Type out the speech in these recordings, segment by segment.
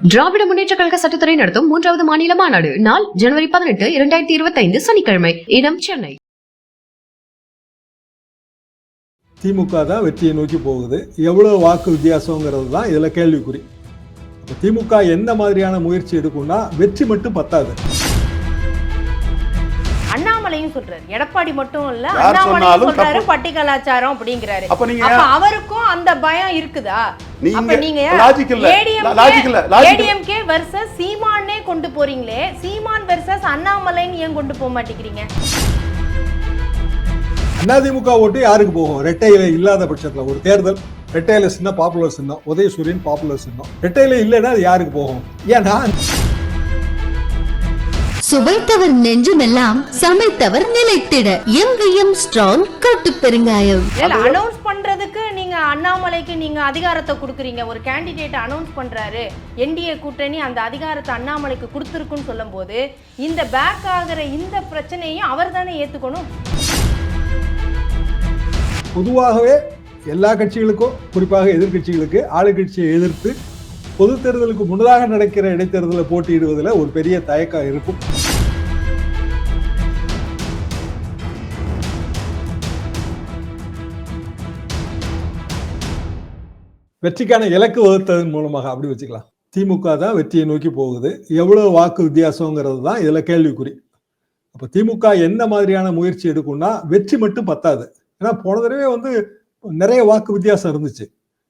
திராவிட முன்னேற்ற கழக சட்டத்துறை நடத்தும் மூன்றாவது மாநில மாநாடு நாள் ஜனவரி பதினெட்டு இரண்டாயிரத்தி இருபத்தி ஐந்து சனிக்கிழமை. இடம் சென்னை. திமுக தான் வெற்றியை நோக்கி போகுது. எவ்வளோ வாக்கு வித்தியாசங்கிறது தான் இதில் கேள்விக்குறி. திமுக எந்த மாதிரியான முயற்சி எடுக்கும்னா வெற்றி மட்டும் பத்தாது. அண்ணாமலையும் சொல்றாரு. எடப்பாடி மட்டும் இல்ல அண்ணாமலையும் சொன்னாலும் சொல்றாரு. பட்டி கலாச்சாரம் அப்படிங்கிறாரு. அப்ப நீங்க அப்ப ஏன் அவருக்கும் அந்த பயம் இருக்குதா? சீமானே கொண்டு போறீங்களே? சீமான் வெர்சஸ் அண்ணாமலைன்னு ஏன் கொண்டு போக மாட்டேங்கிறீங்க? அதிமுக ஓட்டு யாருக்கு போகும்? ரெட்டையில இல்லாத பட்சத்தில் ஒரு தேர்தல் ரெட்டையில சின்ன பாப்புலர் சின்னம் உதயசூரியன் பாப்புலர் சின்னம். ரெட்டையில இல்லைன்னா அது யாருக்கு போகும்? ஏன்னா சுவைத்தவர் நெஞ்சுமெல்லாம் சமைத்தவர் நிலைத்திட. எங்கேயும் ஸ்ட்ராங் கட்டு பெருங்காயம். அனௌன்ஸ் பண்றதுக்கு நீங்க அண்ணாமலைக்கு நீங்க அதிகாரத்தை கொடுக்குறீங்க. ஒரு கேண்டிடேட் அனௌன்ஸ் பண்றாரு. என்டிஏ கூட்டணி அந்த அதிகாரத்தை அண்ணாமலைக்கு கொடுத்துருக்குன்னு சொல்லும்போது இந்த பேக் ஆகுற இந்த பிரச்சனையும் அவர் தானே ஏத்துக்கணும்? பொதுவாகவே எல்லா கட்சிகளுக்கும் குறிப்பாக எதிர்க்கட்சிகளுக்கு ஆளுங்கட்சியை எதிர்த்து பொது தேர்தலுக்கு முன்னதாக நடக்கிற இடைத்தேர்தலில் போட்டியிடுவதில் ஒரு பெரிய தயக்கம் இருக்கும். வெற்றிக்கான இலக்கு வகுத்ததன் மூலமாக அப்படி வச்சுக்கலாம். திமுக தான் வெற்றியை நோக்கி போகுது. எவ்வளவு வாக்கு வித்தியாசங்கிறது தான் இதுல கேள்விக்குறி. அப்ப திமுக என்ன மாதிரியான முயற்சி எடுக்கும்னா வெற்றி மட்டும் பத்தாது. ஏன்னா போன தடவை வந்து நிறைய வாக்கு வித்தியாசம் இருந்துச்சு.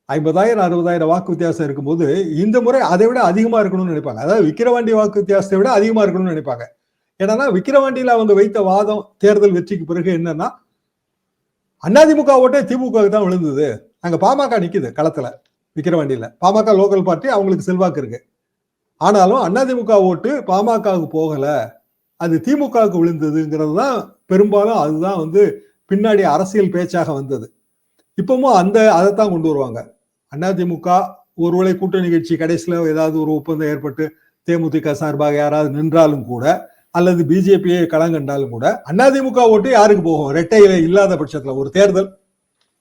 ஐம்பதாயிரம் அறுபதாயிரம் வாக்கு வித்தியாசம் இருக்கும்போது இந்த முறை அதை விட அதிகமா இருக்கணும்னு நினைப்பாங்க. அதாவது விக்கிரவாண்டி வாக்கு வித்தியாசத்தை விட அதிகமா இருக்கணும்னு நினைப்பாங்க. ஏன்னா விக்கிரவாண்டியில் அவங்க வைத்த வாதம் தேர்தல் வெற்றிக்கு பிறகு என்னன்னா அதிமுக ஓட்டே திமுகவுக்கு தான் விழுந்தது. அங்கே பாமக நிற்குது களத்தில் விக்கிரவாண்டியில் பாமக லோக்கல் பார்ட்டி அவங்களுக்கு செல்வாக்கு இருக்கு. ஆனாலும் அதிமுக ஓட்டு பாமகவுக்கு போகலை. அது திமுகவுக்கு விழுந்ததுங்கிறது தான் பெரும்பாலும் அதுதான் வந்து பின்னாடி அரசியல் பேச்சாக வந்தது. இப்பவும் அந்த அதைத்தான் கொண்டு வருவாங்க. அதிமுக ஒருவேளை கூட்டணி கட்சி கடைசியில் ஏதாவது ஒரு ஒப்பந்தம் ஏற்பட்டு தேமுதிக சார்பாக யாராவது நின்றாலும் கூட அல்லது பிஜேபியை களங்கண்டாலும் கூட அதிமுக ஓட்டு யாருக்கு போகும்? ரெட்டையில இல்லாத பட்சத்தில் ஒரு தேர்தல்.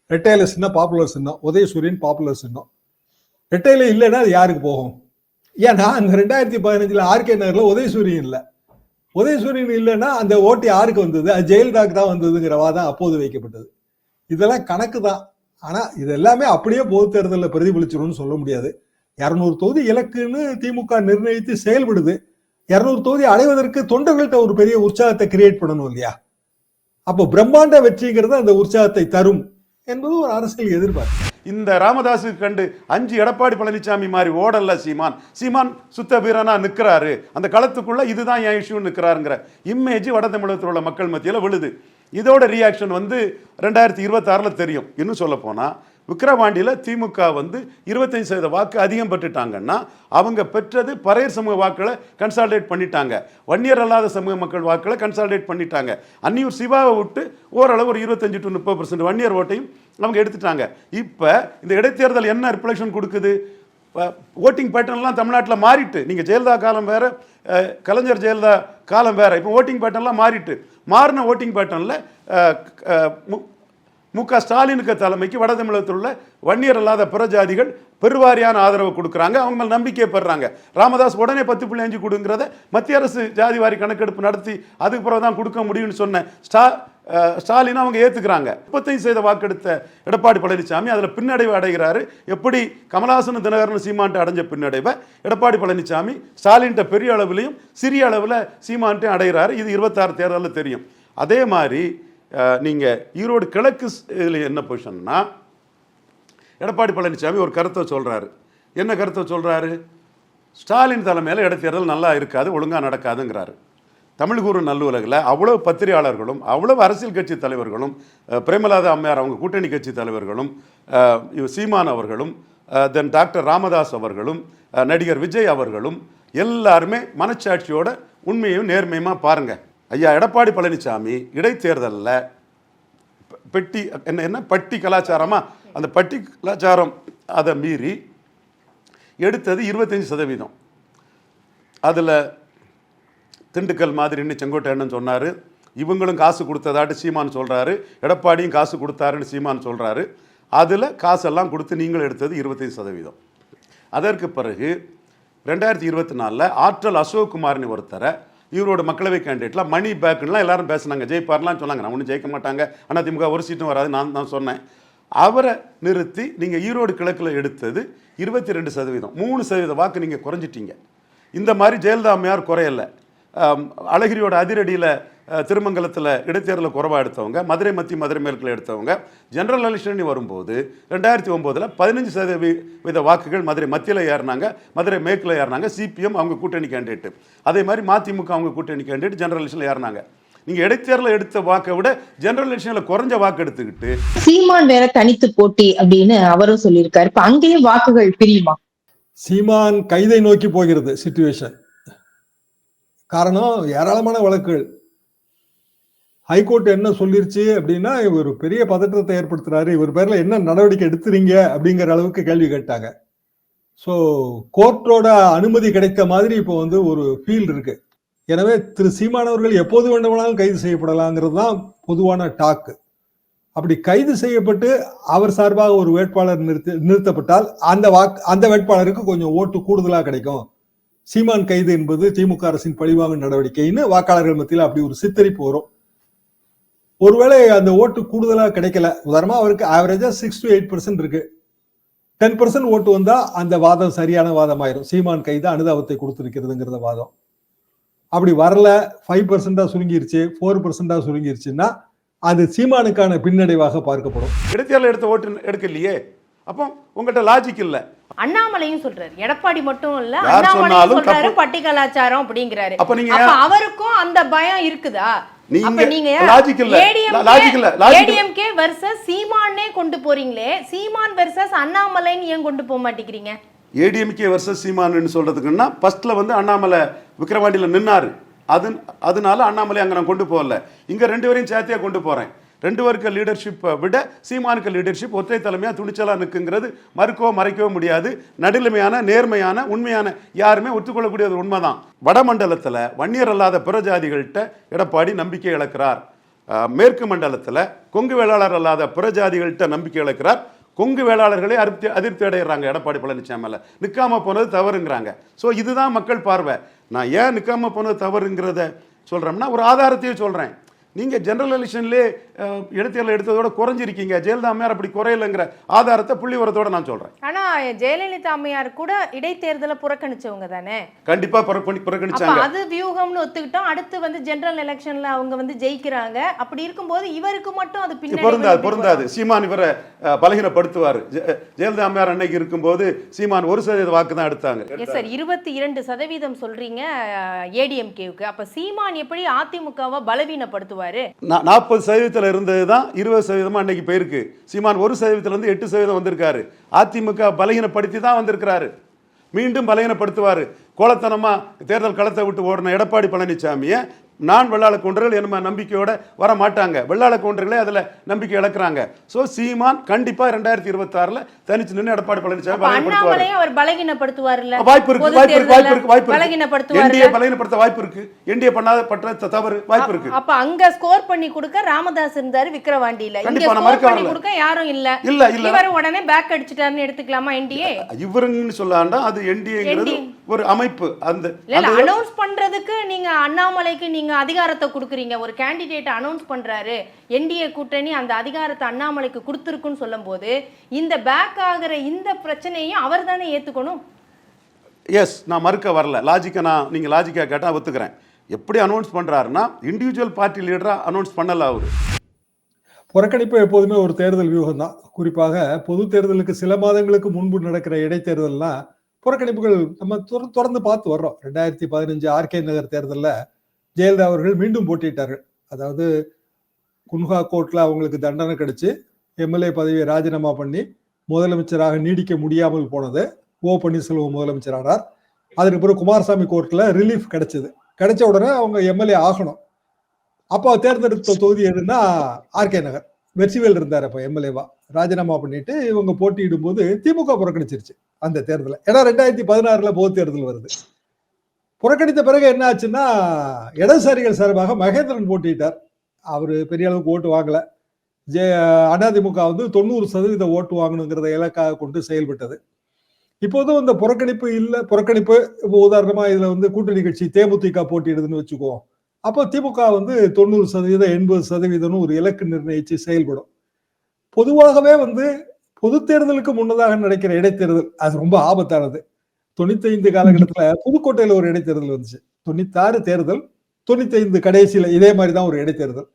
ரெட்டையில சின்ன பாப்புலர் சின்னம் உதயசூரியன் பாப்புலர் சின்னம். ரெட்டையில இல்லைன்னா அது யாருக்கு போகும்? ஏன்னா அந்த ரெண்டாயிரத்தி பதினஞ்சுல ஆர்கே நகர்ல உதயசூரியன் இல்லை. உதயசூரியன் இல்லைன்னா அந்த ஓட்டு யாருக்கு வந்தது? அது ஜெயலலிதாக்கு தான் வந்ததுங்கிற வாதம் அப்போது வைக்கப்பட்டது. இதெல்லாம் கணக்கு தான். ஆனா இது எல்லாமே அப்படியே பொது தேர்தலில் பிரதிபலிச்சிடும்னு சொல்ல முடியாது. இரநூறு தொகுதி இலக்குன்னு திமுக நிர்ணயித்து செயல்படுது. இரநூறு தொகுதி அடைவதற்கு தொண்டர்கள்ட்ட ஒரு பெரிய உற்சாகத்தை கிரியேட் பண்ணணும் இல்லையா? அப்போ பிரம்மாண்ட வெற்றிங்கிறது அந்த உற்சாகத்தை தரும். என்பது ஒரு அரசியல் எதிர்பார்ப்பு. இந்த ராமதாஸுக்கு கண்டு அஞ்சு எடப்பாடி பழனிசாமி மாதிரி ஓடல்ல சீமான். சீமான் சுத்த வீரனா நிற்கிறாரு அந்த களத்துக்குள்ள இதுதான் என் இஷ்யூ நிற்கிறாருங்கிற இமேஜ் வட தமிழகத்தில் உள்ள மக்கள் மத்தியில் விழுது. இதோட ரியாக்ஷன் வந்து ரெண்டாயிரத்தி இருபத்தாறில் தெரியும். இன்னும் சொல்ல போனால் விக்கிரவாண்டியில் திமுக வந்து இருபத்தஞ்சு சதவீத வாக்கு அதிகம் பெற்றுட்டாங்கன்னா அவங்க பெற்றது பறையர் சமூக வாக்களை கன்சால்டேட் பண்ணிட்டாங்க. வன்னியர் அல்லாத சமூக மக்கள் வாக்களை கன்சால்டேட் பண்ணிட்டாங்க. அன்னியூர் சிவாவை விட்டு ஓரளவு ஒரு இருபத்தஞ்சு டு முப்பது பர்சன்ட் வன்னியர் ஓட்டையும் அவங்க எடுத்துட்டாங்க. இப்போ இந்த இடைத்தேர்தல் என்ன ரிஃப்ளெக்ஷன் கொடுக்குது? ஓட்டிங் பேட்டர்ன்லாம் தமிழ்நாட்டில் மாறிட்டு நீங்கள் ஜெயலலிதா காலம் வேற கலைஞர் ஜெயலலிதா காலம் வேற இப்போ ஓட்டிங் பேட்டர்ன்லாம் மாறிட்டு மாறின ஓட்டிங் பேட்டர்னில் மு க. ஸ்டாலினுக்கு தலைமைக்கு வட தமிழகத்தில் உள்ள வன்னியர் அல்லாத பிற ஜாதிகள் பெருவாரியான ஆதரவு கொடுக்குறாங்க. அவங்க மேல் நம்பிக்கையை ராமதாஸ் உடனே பத்து புள்ளி அஞ்சு கொடுங்கிறத மத்திய அரசு ஜாதி வாரி கணக்கெடுப்பு நடத்தி அதுக்கு பிறகு தான் கொடுக்க முடியும்னு சொன்ன ஸ்டா ஸ்டாலின் அவங்க ஏற்றுக்கிறாங்க முப்பத்தைந்து சதவீத வாக்கெடுத்த எடப்பாடி பழனிசாமி அதில் பின்னடைவு அடைகிறாரு. எப்படி கமலாசன தினகரன் சீமான்ட்டு அடைஞ்ச பின்னடைவை? எடப்பாடி பழனிசாமி ஸ்டாலின்கிட்ட பெரிய அளவிலையும் சிறிய அளவில் சீமான்ட்டையும் அடைகிறாரு. இது இருபத்தாறு தேர்தலில் தெரியும். அதே மாதிரி நீங்கள் ஈரோடு கிழக்கு இதில் என்ன பொசிஷன்னா எடப்பாடி பழனிசாமி ஒரு கருத்தை சொல்கிறாரு என்ன கருத்தை சொல்கிறாரு ஸ்டாலின் தலைமையில் இடைத்தேர்தல் நல்லா இருக்காது ஒழுங்காக நடக்காதுங்கிறாரு. தமிழ்கூறு நல்லுலகில் அவ்வளவு பத்திரிகையாளர்களும் அவ்வளவு அரசியல் கட்சி தலைவர்களும் பிரேமலாத பிரேமலாதா அம்மையார் அவங்க கூட்டணி கட்சி தலைவர்களும் சீமான் அவர்களும் தென் டாக்டர் ராமதாஸ் அவர்களும் நடிகர் விஜய் அவர்களும் எல்லாருமே மனச்சாட்சியோட உண்மையும் நேர்மையுமா பாருங்கள் ஐயா எடப்பாடி பழனிசாமி இடைத்தேர்தலில் பெட்டி என்ன என்ன பட்டி கலாச்சாரமா? அந்த பட்டி கலாச்சாரம் அதை மீறி எடுத்தது இருபத்தஞ்சி சதவீதம். அதில் திண்டுக்கல் மாதிரின்னு செங்கோட்டையன் சொன்னார். இவங்களும் காசு கொடுத்ததாட்டு சீமான் சொல்கிறாரு எடப்பாடியும் காசு கொடுத்தாருன்னு சீமான் சொல்கிறாரு அதில் காசெல்லாம் கொடுத்து நீங்கள் எடுத்தது இருபத்தஞ்சி சதவீதம். அதற்கு பிறகு ரெண்டாயிரத்தி இருபத்தி நாலில் ஆற்றல் அசோக்குமார்னு ஒருத்தரை இவரோட மக்களவை கேண்டிடேட்லாம் மணி பேக்குலாம் எல்லாரும் பேசுனாங்க. ஜெயிப்பார்லாம் சொன்னாங்க. நான் ஒன்றும் ஜெயிக்க மாட்டாங்க. ஆனால் திமுக ஒரு சீட்டும் வராது நான் தான் சொன்னேன். அவரை நிறுத்தி நீங்கள் ஈரோடு கிழக்கில் எடுத்தது இருபத்தி ரெண்டு சதவீதம். மூணு சதவீத வாக்கு நீங்கள் குறைஞ்சிட்டீங்க. இந்த மாதிரி ஜெயலலிதா அம்மையார் குறையலை. அழகிரியோட அதிரடியில் திருமங்கலத்தில் இடைத்தேர்தலில் குறைவாக எடுத்தவங்க மதுரை மத்திய மதுரை மேற்கில் எடுத்தவங்க ஜெனரல் எலெக்ஷன் வரும்போது ரெண்டாயிரத்தி ஒம்போதில் பதினஞ்சு சதவீத வாக்குகள் மதுரை மத்தியில் ஏறினாங்க மதுரை மேற்கில் ஏறினாங்க சிபிஎம் அவங்க கூட்டணி கேண்டிடேட் அதே மாதிரி மதிமுக அவங்க கூட்டணி கேண்டிடேட் ஜெனரல் எலெக்ஷனில் ஏறினாங்க. நீங்கள் இடைத்தேர்தலில் எடுத்த வாக்கை விட ஜெனரல் எலெக்ஷனில் குறைஞ்ச வாக்கு எடுத்துக்கிட்டு சீமான் வேற தனித்து போட்டி அப்படின்னு அவரும் சொல்லியிருக்காரு. இப்ப அங்கேயும் வாக்குகள் பிரியுமா? சீமான் கைதை நோக்கி போகிறது சிச்சுவேஷன் காரணம் ஏராளமான வழக்குகள். ஹைகோர்ட் என்ன சொல்லிருச்சு அப்படின்னா இவர் பெரிய பதற்றத்தை ஏற்படுத்துறாரு. இவர் பேர்ல என்ன நடவடிக்கை எடுத்துறீங்க அப்படிங்கிற அளவுக்கு கேள்வி கேட்டாங்க. ஸோ கோர்ட்டோட அனுமதி கிடைத்த மாதிரி இப்போ வந்து ஒரு ஃபீல் இருக்கு. எனவே திரு சீமான் அவர்கள் எப்போது வேண்டுமானாலும் கைது செய்யப்படலாங்கிறது தான் பொதுவான டாக்கு அப்படி கைது செய்யப்பட்டு அவர் சார்பாக ஒரு வேட்பாளர் நிறுத்தி நிறுத்தப்பட்டால் அந்த வாக்கு அந்த வேட்பாளருக்கு கொஞ்சம் ஓட்டு கூடுதலாக கிடைக்கும். சீமான் கைது என்பது திமுக அரசின் பழிவாங்கும் நடவடிக்கைன்னு வாக்காளர்கள் மத்தியில் அப்படி ஒரு சித்தரிப்பு வரும். ஒருவேளை அந்த ஓட்டு கூடுதலாக கிடைக்கல. உதாரணமாக அவருக்கு ஆவரேஜாக சிக்ஸ் டு எயிட் பர்சன்ட் இருக்கு. டென் பர்சன்ட் ஓட்டு வந்தால் அந்த வாதம் சரியான வாதம் ஆயிரும் சீமான் கை தான் அனுதாபத்தை கொடுத்துருக்கிறதுங்கிறத வாதம். அப்படி வரல ஃபைவ் பர்சன்டா சுருங்கிருச்சு ஃபோர் பர்சன்டா சுருங்கிருச்சுன்னா அது சீமானுக்கான பின்னடைவாக பார்க்கப்படும். இடைத்தேர்தல் எடுத்த ஓட்டு எடுக்கலையே? அப்போ உங்கள்கிட்ட லாஜிக் இல்லை. அண்ணாமலையும் சொல்றாரு. எடப்பாடி மட்டும் இல்ல அண்ணாமலையும் சொல்றாரு. பட்டி கலாச்சாரம் அப்படிங்கிறாரு. அப்ப நீங்க அவருக்கும் அந்த பயம் இருக்குதா? நீங்க- நீங்க logic இல்ல. logic இல்ல. ஏடிஎம்கே வெர்சஸ் சீமானே கொண்டு போறீங்களே. சீமான் வெர்சஸ் அண்ணாமலைன்னு ஏன் கொண்டு போக மாட்டேங்கிறீங்க? ஏடிஎம்கே வர்சஸ் சீமானுன்னு சொல்றதுக்குன்னா ஃபர்ஸ்ட்ல வந்து அண்ணாமலை விக்கிரவாண்டியில் நின்னாரு. அது அதனால அண்ணாமலை அங்க நான் கொண்டு போகல. இங்க ரெண்டு பேரையும் சேர்த்தியா கொண்டு போறேன். ரெண்டு பேருக்கு லீடர்ஷிப்பை விட சீமானுக்கு லீடர்ஷிப் ஒற்றை தலைமையாக துணிச்சலாக நிற்குங்கிறது மறுக்கவோ மறைக்கவோ முடியாது. நடுநிலைமையான நேர்மையான உண்மையான யாருமே ஒத்துக்கொள்ளக்கூடிய ஒரு உண்மைதான். வடமண்டலத்தில் வன்னியர் அல்லாத பிற ஜாதிகள்கிட்ட எடப்பாடி நம்பிக்கை இழக்கிறார். மேற்கு மண்டலத்தில் கொங்கு வேளாளர் அல்லாத பிற ஜாதிகள்கிட்ட நம்பிக்கை இழக்கிறார். கொங்கு வேளாளர்களே அதிருப்தி அதிருப்தி அடைகிறாங்க எடப்பாடி பழனிசாமியில் நிற்காம போனது தவறுங்கிறாங்க. ஸோ இதுதான் மக்கள் பார்வை. நான் ஏன் நிற்காம போனது தவறுங்கிறத சொல்கிறோம்னா ஒரு ஆதாரத்தையே சொல்கிறேன் நீங்கள் ஜெனரல் எலெக்ஷன்லேயே இடைத்தேர்தல் எடுத்ததோட குறைஞ்சிருக்கீங்க. ஜெயலலிதா அம்மையார் அப்படி குறையலைங்கிற ஆதாரத்தை புள்ளி வரத்தோட நான் சொல்கிறேன் ஆனா ஜெயலலிதா அம்மையார் கூட இடைத்தேர்தலை புறக்கணிச்சவங்க தானே? கண்டிப்பாக புறக்கணிச்சாங்க. அது வியூகம்னு ஒத்துக்கிட்டோம். அடுத்து வந்து ஜெனரல் எலெக்ஷன்ல அவங்க வந்து ஜெயிக்கிறாங்க. அப்படி இருக்கும்போது இவருக்கு மட்டும் அது பின்னாடி பொருந்தாது பொருந்தாது. சீமான் இவரை பலகீனப்படுத்துவார். ஜெயலலிதா அம்மையார் அன்னைக்கு இருக்கும்போது சீமான் ஒரு சதவீத வாக்கு தான் எடுத்தாங்க. சார் இருபத்தி இரண்டு சதவீதம் சொல்றீங்க ஏடிஎம்கேவுக்கு அப்ப சீமான் எப்படி அதிமுகவை பலவீனப்படுத்துவாரு? நாற்பது சதவீதத்தில் இருந்தது தான் இருபது சதவீதமாக அன்னைக்கு போயிருக்கு. சீமான் ஒரு சதவீதத்துல இருந்து எட்டு சதவீதம் வந்திருக்காரு. அதிமுக பலகீனப்படுத்தி தான் வந்திருக்கிறாரு. மீண்டும் பலகீனப்படுத்துவார். கோலத்தனமா தேர்தல் களத்தை விட்டு ஓடின எடப்பாடி பழனிசாமியை நான் வெள்ளாள கவுண்டர்கள் என்ன நம்பிக்கையோட வர மாட்டாங்க வெள்ளாள கவுண்டர்களே அதில் நம்பிக்கை இழக்கிறாங்க. ஸோ சீமான் கண்டிப்பாக ரெண்டாயிரத்தி இருபத்தாறில் தனிச்சு நின்று எடப்பாடி பழனிசாமி பலகீனப்படுத்துவார் அவர் பலகீனப்படுத்துவார்ல வாய்ப்பு இருக்கு வாய்ப்பு இருக்கு வாய்ப்பு இருக்கு வாய்ப்பு இருக்கு. என்டிஏ பலகீனப்படுத்த வாய்ப்பு இருக்கு. என்டிஏ பண்ணாத பற்ற தவறு வாய்ப்பு இருக்கு. அப்ப அங்க ஸ்கோர் பண்ணி கொடுக்க ராமதாஸ் இருந்தாரு விக்கிரவாண்டியில. இங்க ஸ்கோர் பண்ணி. கொடுக்க யாரும் இல்ல. இல்ல இல்ல. இவர் உடனே பேக் அடிச்சிட்டாருன்னு எடுத்துக்கலாமா என்டிஏ இவருங்கன்னு சொல்லாண்டா அது என்டிஏங்கிறது. ஒரு அமைப்பு. அந்த அனௌன்ஸ் பண்றதுக்கு நீங்க அண்ணாமலைக்கு நீங்க அதிகாரத்தை கொடுக்குறீங்க. ஒரு கேண்டிடேட் அனௌன்ஸ் பண்றாரு. என்டிஏ கூட்டணி அந்த அதிகாரத்தை அண்ணாமலைக்கு கொடுத்துருக்குன்னு சொல்லும்போது இந்த பேக் ஆகுற இந்த பிரச்சனையும் அவர் தானே ஏத்துக்கணும்? எஸ் நான் மறுக்க வரல. லாஜிக்கை நான் நீங்கள் லாஜிக்காக கேட்டால் ஒத்துக்கிறேன். எப்படி அனௌன்ஸ் பண்ணுறாருன்னா இண்டிவிஜுவல் பார்ட்டி லீடராக அனௌன்ஸ் பண்ணல அவர். புறக்கணிப்பு எப்போதுமே ஒரு தேர்தல் வியூகம் தான் குறிப்பாக பொது தேர்தலுக்கு சில மாதங்களுக்கு முன்பு நடக்கிற இடைத்தேர்தல்லாம் புறக்கணிப்புகள் நம்ம தொடர்ந்து பார்த்து வர்றோம். ரெண்டாயிரத்தி பதினஞ்சு ஆர்கே நகர் தேர்தலில் ஜெயலலிதா அவர்கள் மீண்டும் போட்டியிட்டார்கள். அதாவது குன்ஹா கோர்ட்டில் அவங்களுக்கு தண்டனை கிடைச்சி எம்எல்ஏ பதவியை ராஜினாமா பண்ணி முதலமைச்சராக நீடிக்க முடியாமல் போனது ஓ பன்னீர்செல்வம் முதலமைச்சரானார். அதற்கு பிறகு குமாரசாமி கோர்ட்டில் ரிலீஃப் கிடைச்சது. கிடைச்ச உடனே அவங்க எம்எல்ஏ ஆகணும். அப்போ தேர்ந்தெடுத்த தொகுதி எதுன்னா ஆர்கே நகர். வெற்றிவேல் இருந்தார் அப்போ எம்எல்ஏவா ராஜினாமா பண்ணிட்டு இவங்க போட்டியிடும் போது திமுக புறக்கணிச்சிருச்சு அந்த தேர்தலை ஏன்னா ரெண்டாயிரத்தி பதினாறுல பொது தேர்தல் வருது. புறக்கணித்த பிறகு என்ன ஆச்சுன்னா இடதுசாரிகள் சார்பாக மகேந்திரன் போட்டியிட்டார். அவர் பெரிய அளவுக்கு ஓட்டு வாங்கல. ஜே அதிமுக வந்து தொண்ணூறு சதவீத ஓட்டு வாங்கணுங்கிறத இலக்காக கொண்டு செயல்பட்டது. இப்போதும் இந்த புறக்கணிப்பு இல்லை புறக்கணிப்பு இப்போ உதாரணமா இதுல வந்து கூட்டணி கட்சி தேமுதிக போட்டியிடுதுன்னு வச்சுக்குவோம். அப்போ திமுக வந்து தொண்ணூறு சதவீதம் எண்பது சதவீதம்னு ஒரு இலக்கு நிர்ணயிச்சு செயல்படும். பொதுவாகவே வந்து பொது தேர்தலுக்கு முன்னதாக நடக்கிற இடைத்தேர்தல் அது ரொம்ப ஆபத்தானது. தொண்ணூத்தைந்து காலகட்டத்தில் புதுக்கோட்டையில் ஒரு இடைத்தேர்தல் வந்துச்சு. தொண்ணூத்தாறு தேர்தல் தொண்ணூத்தைந்து கடைசியில் இதே மாதிரி தான் ஒரு இடைத்தேர்தல்.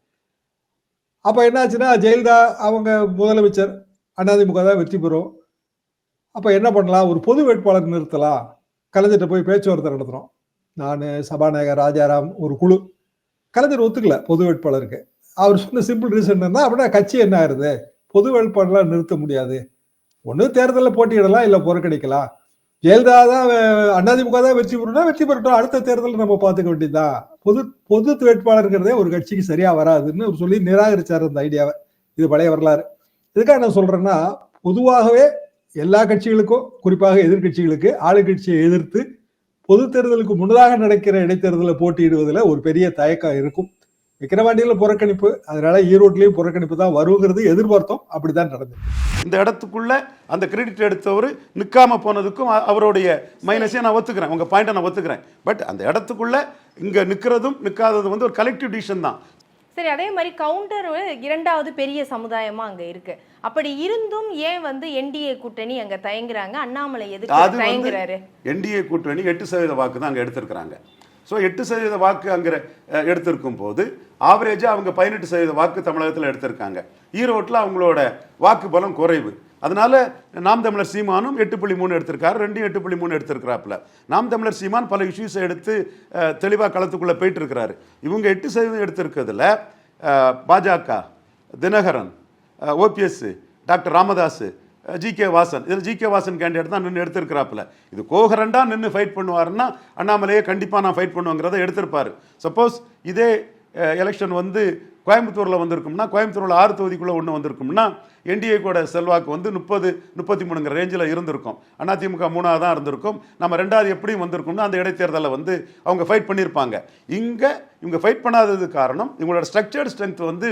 அப்போ என்னாச்சுன்னா ஜெயலலிதா அவங்க முதலமைச்சர் அதிமுக தான் வெற்றி பெறும். அப்போ என்ன பண்ணலாம்? ஒரு பொது வேட்பாளர் நிறுத்தலாம். கலைஞர்கிட்ட போய் பேச்சுவார்த்தை நடத்துகிறோம் நான் சபாநாயகர் ராஜாராம் ஒரு குழு. கலைஞர் ஒத்துக்கல பொது வேட்பாளருக்கு. அவர் சொன்ன சிம்பிள் ரீசன் என்ன அப்படின்னா கட்சி என்ன ஆயிருது? பொது வேட்பாளர்லாம் நிறுத்த முடியாது. ஒன்று தேர்தலில் போட்டியிடலாம் இல்லை புறக்கணிக்கலாம். ஜெயலலிதா தான் அண்ணாதிமுக அதிமுக தான் வெற்றி பெறணும் வெற்றி பெறட்டும். அடுத்த தேர்தலில் நம்ம பார்த்துக்க வேண்டியதுதான். பொது பொது வேட்பாளருங்கிறதே ஒரு கட்சிக்கு சரியா வராதுன்னு சொல்லி நிராகரிச்சார் அந்த ஐடியாவை. இது பழைய வரலாறு. இதுக்காக நான் சொல்றேன்னா பொதுவாகவே எல்லா கட்சிகளுக்கும் குறிப்பாக எதிர்க்கட்சிகளுக்கு ஆளுங்கட்சியை எதிர்த்து பொது தேர்தலுக்கு முன்னதாக நடக்கிற இடைத்தேர்தலில் போட்டியிடுவதில் ஒரு பெரிய தயக்கம் இருக்கும். விக்கிரவாண்டியில் புறக்கணிப்பு அதனால ஈரோட்லேயும் புறக்கணிப்பு தான் வருங்கிறது எதிர்பார்த்தோம். அப்படிதான் நடந்தது. இந்த இடத்துக்குள்ள அந்த கிரெடிட் எடுத்தவர் நிற்காம போனதுக்கும் அவருடைய மைனஸே நான் ஒத்துக்கிறேன். உங்கள் பாயிண்ட்டை நான் ஒத்துக்கிறேன். பட் அந்த இடத்துக்குள்ள இங்கே நிற்கிறதும் நிற்காததும் வந்து ஒரு கலெக்டிவ் டிசிஷன் தான். சரி அதே மாதிரி கவுண்டர் இரண்டாவது பெரிய சமுதாயமா அங்க இருக்கு. அப்படி இருந்தும் ஏன் வந்து என்டிஏ கூட்டணி அங்க தயங்குறாங்க? அண்ணாமலை எதுக்கு தயங்குறாரு? என்டிஏ கூட்டணி எட்டு சதவீத வாக்கு தான் அங்கே எடுத்திருக்கிறாங்க. ஸோ எட்டு சதவீத வாக்கு அங்கே எடுத்திருக்கும் போது ஆவரேஜாக அவங்க பதினெட்டு சதவீத வாக்கு தமிழகத்தில் எடுத்திருக்காங்க. ஈரோட்டில் அவங்களோட வாக்கு பலம் குறைவு. அதனால நாம் தமிழர் சீமானும் எட்டு புள்ளி மூணு எடுத்திருக்காரு ரெண்டும் எட்டு புள்ளி மூணு எடுத்திருக்கிறாப்புல. நாம் தமிழர் சீமான் பல இஷ்யூஸை எடுத்து தெளிவாக களத்துக்குள்ளே போயிட்டு இருக்கிறாரு இவங்க எட்டு சதவீதம் எடுத்திருக்கிறதுல பாஜக Dinakaran OPS doctor Ramadoss G K Vasan. இதில் ஜி கே வாசன் கேண்டிடேட் தான் நின்று எடுத்திருக்கிறாப்புல. இது கோகரண்டாக நின்று ஃபைட் பண்ணுவாருன்னா அண்ணாமலையே கண்டிப்பாக நான் ஃபைட் பண்ணுவேங்கிறத எடுத்திருப்பாரு. சப்போஸ் இதே எலெக்ஷன் வந்து கோயம்புத்தூரில் வந்திருக்கும்னா கோயம்புத்தூரில் ஆறு தொகுதிக்குள்ளே ஒன்று வந்திருக்கும்னா என்டிஏ கூட செல்வாக்கு வந்து முப்பது முப்பத்தி மூணுங்கிற ரேஞ்சில் இருந்திருக்கும். அதிமுக மூணாக தான் இருந்திருக்கும். நம்ம ரெண்டாவது எப்படியும் வந்திருக்கும்னா அந்த இடைத்தேர்தலில் வந்து அவங்க ஃபைட் பண்ணியிருப்பாங்க இங்கே இவங்க ஃபைட் பண்ணாதது காரணம் இவங்களோட ஸ்ட்ரக்சர்ட் ஸ்ட்ரென்த் வந்து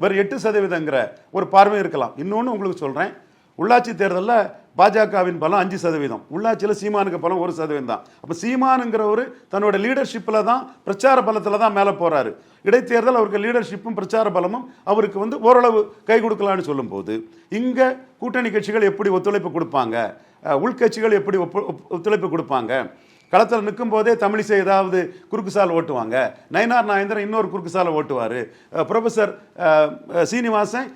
வெறும் எட்டு சதவீதங்கிற ஒரு பார்வை இருக்கலாம். இன்னொன்று உங்களுக்கு சொல்கிறேன் உள்ளாட்சி தேர்தலில் பாஜகவின் பலம் அஞ்சு சதவீதம். உள்ளாட்சியில் சீமானுக்கு பலம் ஒரு சதவீதம் தான். அப்போ சீமானுங்கிறவர் தன்னோட லீடர்ஷிப்பில் தான் பிரச்சார பலத்தில் தான் மேலே போகிறாரு இடைத்தேர்தல் அவருக்கு லீடர்ஷிப்பும் பிரச்சார பலமும் அவருக்கு வந்து ஓரளவு கை கொடுக்கலான்னு சொல்லும்போது இங்கே கூட்டணி கட்சிகள் எப்படி ஒத்துழைப்பு கொடுப்பாங்க? உள்கட்சிகள் எப்படி ஒப்பு- ஒத்துழைப்பு கொடுப்பாங்க? களத்தில் நிற்கும் போதே தமிழிசை ஏதாவது குறுக்கு சால் ஓட்டுவாங்க. நயனார் நாயந்திரன் இன்னொரு குறுக்கு சாலை ஓட்டுவார் ப்ரொஃபஸர் சீனிவாசன்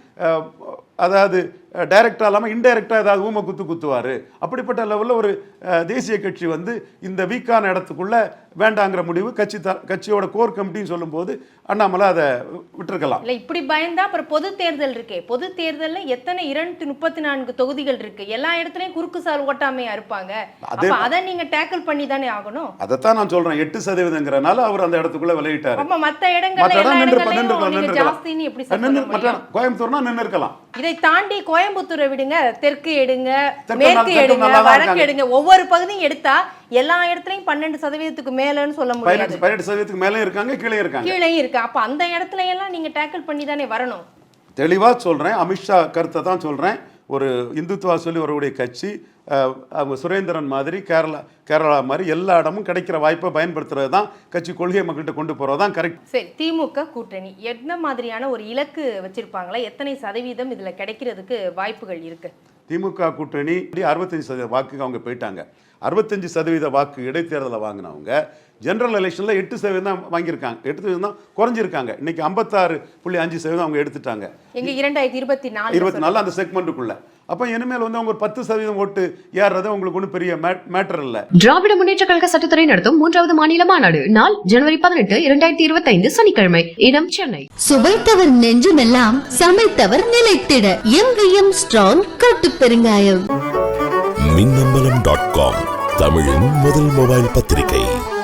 அதாவது டைரக்டாக இல்லாமல் இன்டைரக்டாக ஏதாவது ஊமை குத்து குத்துவார். அப்படிப்பட்ட லெவலில் ஒரு தேசிய கட்சி வந்து இந்த வீக்கான இடத்துக்குள்ள வேண்டாங்கிற முடிவு கட்சி த கட்சியோட கோர் கமிட்டின்னு சொல்லும்போது அண்ணாமலை அதை விட்டுருக்கலாம். இல்ல இப்படி பயந்தா அப்புறம் பொது தேர்தல் இருக்கே. பொது தேர்தல்ல எத்தனை இரண்டு முப்பத்தி நான்கு தொகுதிகள் இருக்கு? எல்லா இடத்துலயும் குறுக்கு சால் ஓட்டாமையா இருப்பாங்க. அதே- நீங்க டேக்கிள் பண்ணி தானே ஆகணும்? அதைத்தான் நான் சொல்கிறேன் எட்டு சதவீதங்கிறனால அவர் அந்த இடத்துக்குள்ள விளையிட்டார். மத்த மற்ற இடங்கள்ல நின்று நின்று நின்று? கோயம்புத்தூர்னா நின்று இருக்கலாம் இதை தாண்டி கோயம்புத்தூரை விடுங்க தெற்கு எடுங்க மேற்கு எடுங்க வடக்கு. எடுங்க. ஒவ்வொரு பகுதியும் எடுத்தா எல்லா இடத்துலயும் பன்னெண்டு சதவீதத்துக்கு மேலன்னு சொல்ல முடியாது. பதினெட்டு சதவீதத்துக்கு மேலே இருக்காங்க கீழே இருக்காங்க. கீழேயும் இருக்கு. அப்ப அந்த இடத்துல எல்லாம் நீங்க டேக்கிள் பண்ணி தானே வரணும். தெளிவாக சொல்கிறேன் அமித்ஷா கருத்தை தான் சொல்கிறேன் ஒரு இந்துத்துவா சொல்லி வரக்கூடிய கட்சி அவங்க சுரேந்திரன் மாதிரி கேரளா கேரளா மாதிரி எல்லா இடமும் கிடைக்கிற வாய்ப்பை பயன்படுத்துறது தான் கட்சி கொள்கை மக்கள்கிட்ட கொண்டு போகிறது தான் கரெக்ட் சரி திமுக கூட்டணி என்ன மாதிரியான ஒரு இலக்கு வச்சிருப்பாங்களா? எத்தனை சதவீதம் இதுல கிடைக்கிறதுக்கு வாய்ப்புகள் இருக்கு? திமுக கூட்டணி அறுபத்தஞ்சு சதவீத வாக்குக்கு அவங்க போயிட்டாங்க. அறுபத்தஞ்சு சதவீத வாக்கு இடைத்தேர்தலில் வாங்கினவங்க ஜெனரல் எலெக்ஷனில் எட்டு சதவீதம் தான் வாங்கியிருக்காங்க. எட்டு சதவீதம் தான் குறைஞ்சிருக்காங்க. இன்னைக்கு ஐம்பத்தாறு புள்ளி அஞ்சு சதவீதம் அவங்க எடுத்துட்டாங்க. இரண்டாயிரத்தி இருபத்தி நாலு இருபத்தி நாலு அந்த செக்மெண்ட்டுக்குள்ள அப்போ இனிமேல் வந்து அவங்க ஒரு பத்து சதவீதம் ஓட்டு ஏறுறது உங்களுக்கு ஒன்றும் பெரிய மேட்டர் இல்லை. திராவிட முன்னேற்ற கழக சட்டத்துறை நடத்தும் மூன்றாவது மாநில மாநாடு. நாள் ஜனவரி பதினெட்டு இரண்டாயிரத்தி இருபத்தி ஐந்து சனிக்கிழமை. இடம் சென்னை. சுவைத்தவர் நெஞ்சுமெல்லாம் சமைத்தவர் நிலைத்திட. எம் ஸ்ட்ராங் கட்டு பெருங்காயம். மின்னம்பலம் டாட் காம் தமிழின் முதல் மொபைல் பத்திரிகை.